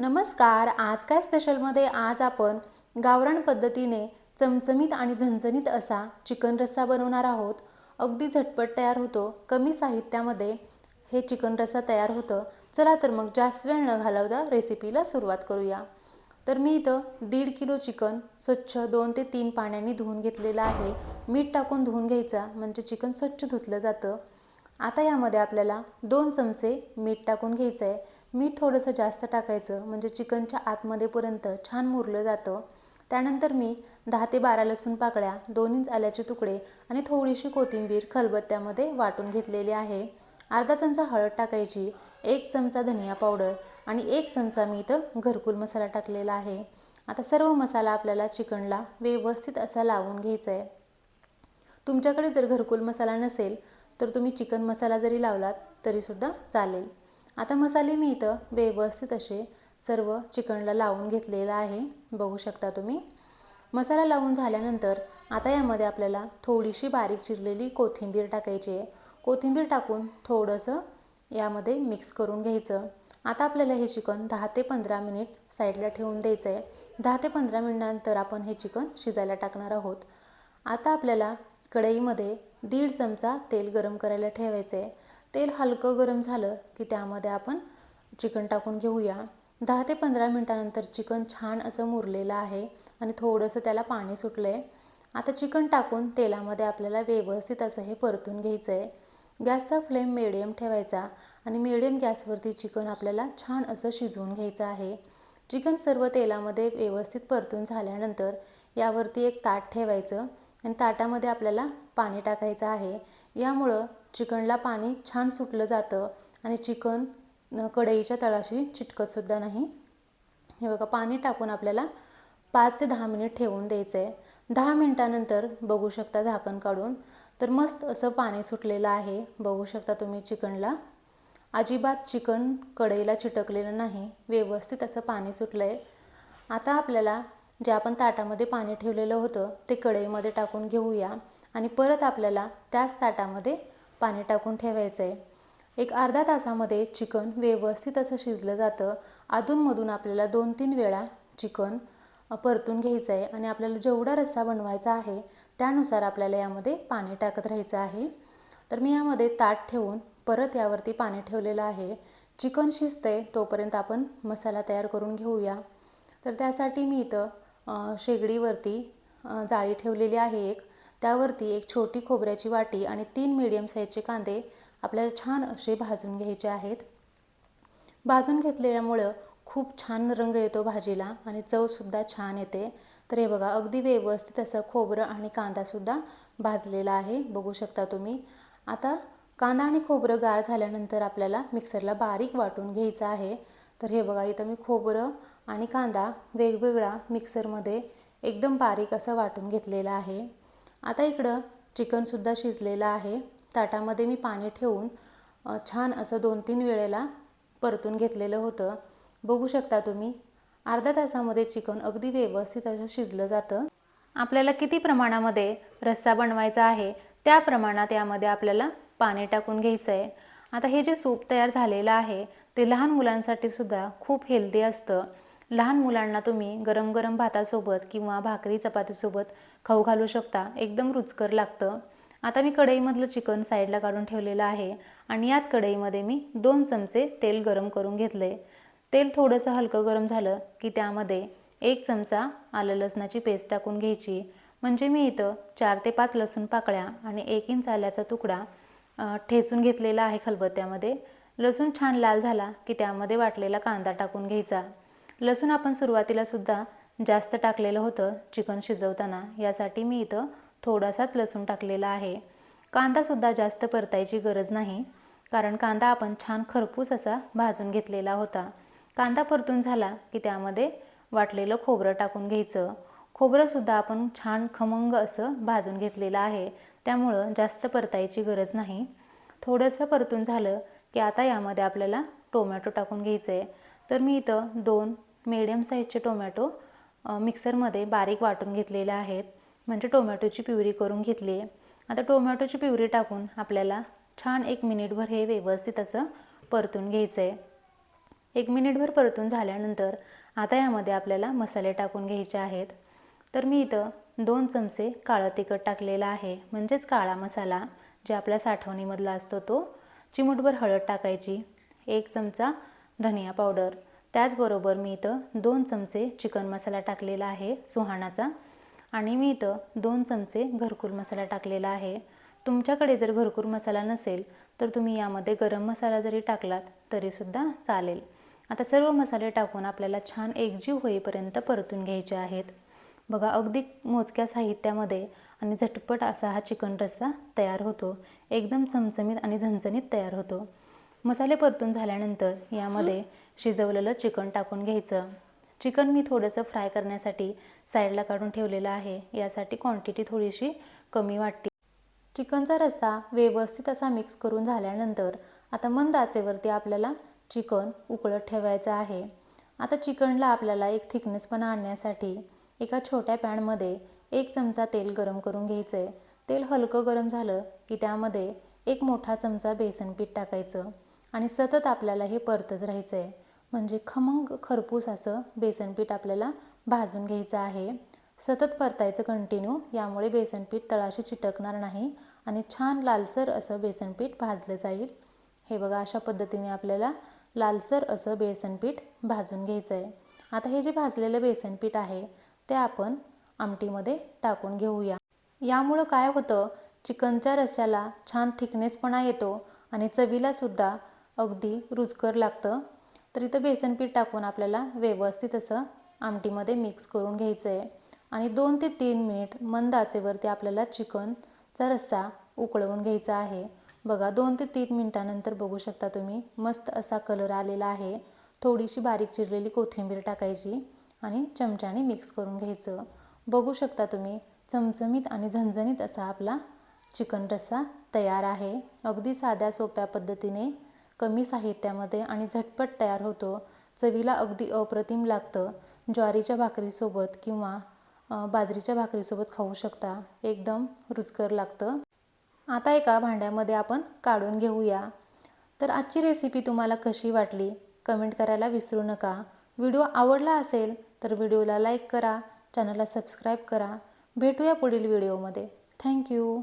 नमस्कार आज काय स्पेशलमध्ये आज आपण गावरान पद्धतीने चमचमीत आणि झणझणीत असा चिकन रस्सा बनवणार आहोत. अगदी झटपट तयार होतो. कमी साहित्यामध्ये हे चिकन रस्सा तयार होतं. चला तर मग जास्त वेळ न घालवता रेसिपीला सुरुवात करूया. तर मी इथं दीड किलो चिकन स्वच्छ दोन ते तीन पाण्याने धुवून घेतलेलं आहे. मीठ टाकून धुवून घ्यायचा म्हणजे चिकन स्वच्छ धुतलं जातं. आता यामध्ये आपल्याला दोन चमचे मीठ टाकून घ्यायचं आहे मीठ थोडंसं जास्त टाकायचं म्हणजे चिकनच्या आतमध्येपर्यंत छान मुरलं जातं. त्यानंतर मी दहा ते बारा लसूण पाकळ्या दोन इंच आल्याचे तुकडे आणि थोडीशी कोथिंबीर खलबत्त्यामध्ये वाटून घेतलेली आहे. अर्धा चमचा हळद टाकायची एक चमचा धनिया पावडर आणि एक चमचा मी इथं घरकुल मसाला टाकलेला आहे. आता सर्व मसाला आपल्याला चिकनला व्यवस्थित असा लावून घ्यायचा आहे तुमच्याकडे जर घरकुल मसाला नसेल तर तुम्ही चिकन मसाला जरी लावलात तरीसुद्धा चालेल. आता मसाले मी इथं व्यवस्थित असे सर्व चिकनला लावून घेतलेला आहे. बघू शकता तुम्ही. मसाला लावून झाल्यानंतर आता यामध्ये आपल्याला थोडीशी बारीक चिरलेली कोथिंबीर टाकायची आहे. कोथिंबीर टाकून थोडंसं यामध्ये मिक्स करून घ्यायचं. आता आपल्याला हे चिकन दहा ते पंधरा मिनिट साईडला ठेवून द्यायचं आहे. दहा ते पंधरा मिनिटानंतर आपण हे चिकन शिजायला टाकणार आहोत. आता आपल्याला कढईमध्ये दीड चमचा तेल गरम करायला ठेवायचं आहे. तेल हलकं गरम झालं की त्यामध्ये आपण चिकन टाकून घेऊया. दहा ते पंधरा मिनटानंतर चिकन छान असं मुरलेलं आहे आणि थोडंसं त्याला पाणी सुटलं आहे आता चिकन टाकून तेलामध्ये आपल्याला व्यवस्थित असं हे परतून घ्यायचं आहे गॅसचा फ्लेम मिडियम ठेवायचा आणि मिडियम गॅसवरती चिकन आपल्याला छान असं शिजवून घ्यायचं आहे. चिकन सर्व तेलामध्ये व्यवस्थित परतून झाल्यानंतर यावरती एक ताट ठेवायचं आणि ताटामध्ये आपल्याला पाणी टाकायचं आहे. यामुळं चिकनला पाणी छान सुटलं जातं आणि चिकन कढईच्या तळाशी चिटकतसुद्धा नाही. हे बघा पाणी टाकून आपल्याला पाच ते दहा मिनिट ठेवून द्यायचं आहे दहा मिनटानंतर बघू शकता झाकण काढून. तर मस्त असं पाणी सुटलेलं आहे. बघू शकता तुम्ही चिकनला. अजिबात चिकन कढईला चिटकलेलं नाही. व्यवस्थित असं पाणी सुटलं आहे आता आपल्याला जे आपण ताटामध्ये पाणी ठेवलेलं होतं ते कढईमध्ये टाकून घेऊया. आणि परत आपल्याला त्याच ताटामध्ये पाणी टाकून ठेवायचं आहे एक अर्धा तासामध्ये चिकन व्यवस्थित असं शिजलं जातं. अधूनमधून आपल्याला दोन तीन वेळा चिकन परतून घ्यायचं आहे आणि आपल्याला जेवढा रस्सा बनवायचा आहे त्यानुसार आपल्याला यामध्ये पाणी टाकत राहायचं आहे. तर मी यामध्ये ताट ठेवून परत यावरती पाणी ठेवलेलं आहे. चिकन शिजतंय तोपर्यंत आपण मसाला तयार करून घेऊया. तर त्यासाठी मी इथं शेगडीवरती जाळी ठेवलेली आहे एक. त्यावरती एक छोटी खोबऱ्याची वाटी आणि तीन मीडियम साईजचे कांदे आपल्याला छान असे भाजून घ्यायचे आहेत. भाजून घेतलेल्यामुळं खूप छान रंग येतो भाजीला आणि चवसुद्धा छान येते. तर हे बघा अगदी व्यवस्थित असं खोबरं आणि कांदासुद्धा भाजलेला आहे. बघू शकता तुम्ही. आता कांदा आणि खोबरं गार झाल्यानंतर आपल्याला मिक्सरला बारीक वाटून घ्यायचं आहे. तर हे बघा इथं मी खोबरं आणि कांदा वेगवेगळा मिक्सरमध्ये एकदम बारीक असं वाटून घेतलेला आहे. आता इकडं चिकनसुद्धा शिजलेलं आहे. ताटामध्ये मी पाणी ठेवून छान असं दोन तीन वेळेला परतून घेतलेलं होतं. बघू शकता तुम्ही अर्ध्या तासामध्ये चिकन अगदी व्यवस्थित असं शिजलं जातं. आपल्याला किती प्रमाणामध्ये रस्सा बनवायचा आहे त्या प्रमाणात यामध्ये आपल्याला पाणी टाकून घ्यायचं आहे आता हे जे सूप तयार झालेलं आहे ते लहान मुलांसाठी सुद्धा खूप हेल्दी असतं. लहान मुलांना तुम्ही गरम गरम भातासोबत किंवा भाकरी चपातीसोबत खाऊ घालू शकता. एकदम रुचकर लागतं. आता मी कढईमधलं चिकन साईडला काढून ठेवलेलं आहे आणि याच कढईमध्ये मी दोन चमचे तेल गरम करून घेतले तेल थोडंसं हलकं गरम झालं की त्यामध्ये एक चमचा आलं लसणाची पेस्ट टाकून घ्यायची. म्हणजे मी इथं चार ते पाच लसूण पाकळ्या आणि एक इंच आल्याचा तुकडा ठेचून घेतलेला आहे खलबत्त्यामध्ये. लसूण छान लाल झाला की त्यामध्ये वाटलेला कांदा टाकून घ्यायचा. लसूण आपण सुरुवातीला सुद्धा जास्त टाकलेलं होतं चिकन शिजवताना. यासाठी मी इथं थोडासाच लसूण टाकलेला आहे. कांदासुद्धा जास्त परतायची गरज नाही कारण कांदा आपण छान खरपूस असा भाजून घेतलेला होता. कांदा परतून झाला की त्यामध्ये वाटलेलं खोबरं टाकून घ्यायचं. खोबरंसुद्धा आपण छान खमंग असं भाजून घेतलेलं आहे त्यामुळं जास्त परतायची गरज नाही. थोडंसं परतून झालं की आता यामध्ये आपल्याला टोमॅटो टाकून घ्यायचं आहे तर मी इथं दोन मीडियम साईजचे टोमॅटो मिक्सरमध्ये बारीक वाटून घेतलेले आहेत. म्हणजे टोमॅटोची प्युरी करून घेतली आहे. आता टोमॅटोची प्युरी टाकून आपल्याला छान एक मिनिटभर हे व्यवस्थित असं परतून घ्यायचं आहे एक मिनिटभर परतून झाल्यानंतर आता यामध्ये आपल्याला मसाले टाकून घ्यायचे आहेत. तर मी इथं दोन चमचे काळं तिखट टाकलेलं आहे. म्हणजेच काळा मसाला जे आपल्या साठवणीमधला असतो तो. चिमूटभर हळद टाकायची. एक चमचा धनिया पावडर. त्याचबरोबर मी इथं दोन चमचे चिकन मसाला टाकलेला आहे सुहाणाचा. आणि मी इथं दोन चमचे घरकुल मसाला टाकलेला आहे. तुमच्याकडे जर घरकुल मसाला नसेल तर तुम्ही यामध्ये गरम मसाला जरी टाकलात तरीसुद्धा चालेल. आता सर्व मसाले टाकून आपल्याला छान एकजीव होईपर्यंत परतून घ्यायचे आहेत. बघा अगदी मोजक्या साहित्यामध्ये आणि झटपट असा हा चिकन रस्सा तयार होतो. एकदम चमचमीत आणि झणझणीत तयार होतो. मसाले परतून झाल्यानंतर यामध्ये शिजवलेलं चिकन टाकून घ्यायचं. चिकन मी थोडंसं फ्राय करण्यासाठी साईडला काढून ठेवलेलं आहे. यासाठी क्वांटिटी थोडीशी कमी वाटते. चिकनचा रस्ता व्यवस्थित असा मिक्स करून झाल्यानंतर आता मंद आचेवरती आपल्याला चिकन उकळत ठेवायचं आहे. आता चिकनला आपल्याला एक थिकनेसपणा आणण्यासाठी एका छोट्या पॅनमध्ये एक चमचा तेल गरम करून घ्यायचं आहे तेल हलकं गरम झालं की त्यामध्ये एक मोठा चमचा बेसन पीठ टाकायचं आणि सतत आपल्याला हे परतत राहायचं आहे म्हणजे खमंग खरपूस असं बेसनपीठ आपल्याला भाजून घ्यायचं आहे. सतत परतायचं कंटिन्यू यामुळे बेसनपीठ तळाशी चिटकणार नाही आणि छान लालसर असं बेसनपीठ भाजलं जाईल. हे बघा अशा पद्धतीने आपल्याला लालसर असं बेसनपीठ भाजून घ्यायचं आहे आता हे जे भाजलेलं बेसनपीठ आहे ते आपण आमटीमध्ये टाकून घेऊया. यामुळं काय होतं चिकनच्या रश्याला छान थिकनेसपणा येतो आणि चवीलासुद्धा अगदी रुचकर लागतं. तर इथं बेसन पीठ टाकून आपल्याला व्यवस्थित असं आमटीमध्ये मिक्स करून घ्यायचं आहे आणि दोन ते तीन मिनिट मंद आचेवरती आपल्याला चिकनचा रस्सा उकळवून घ्यायचा आहे. बघा दोन ते तीन मिनटानंतर बघू शकता तुम्ही मस्त असा कलर आलेला आहे. थोडीशी बारीक चिरलेली कोथिंबीर टाकायची आणि चमच्याने मिक्स करून घ्यायचं. बघू शकता तुम्ही चमचमीत आणि झणझणीत असा आपला चिकन रस्सा तयार आहे. अगदी साध्या सोप्या पद्धतीने कमी साहित्यामध्ये आणि झटपट तयार होतो. चवीला अगदी अप्रतिम लागतं. ज्वारीच्या भाकरीसोबत किंवा बाजरीच्या भाकरीसोबत खाऊ शकता. एकदम रुचकर लागतं. आता एका भांड्यामध्ये आपण काढून घेऊया. तर आजची रेसिपी तुम्हाला कशी वाटली? कमेंट करायला विसरू नका. व्हिडिओ आवडला असेल तर व्हिडिओला लाईक करा. चॅनलला सबस्क्राईब करा. भेटूया पुढील व्हिडिओमध्ये थँक्यू